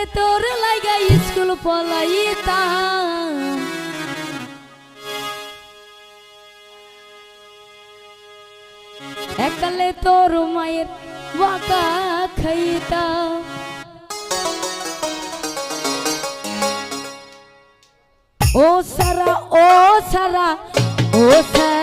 এ তোর লাগা স্কুল পলাইতাম। একালে তোর মায়ের বাঁকা খাইতাম। ও সারা ও সারা ও সারা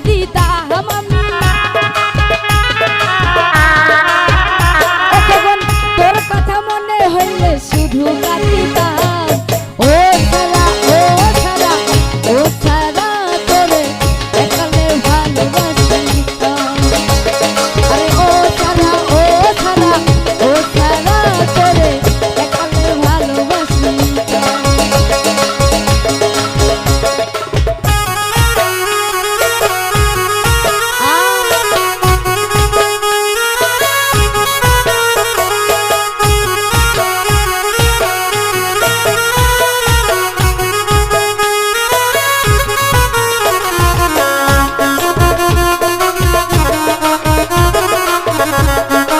vida.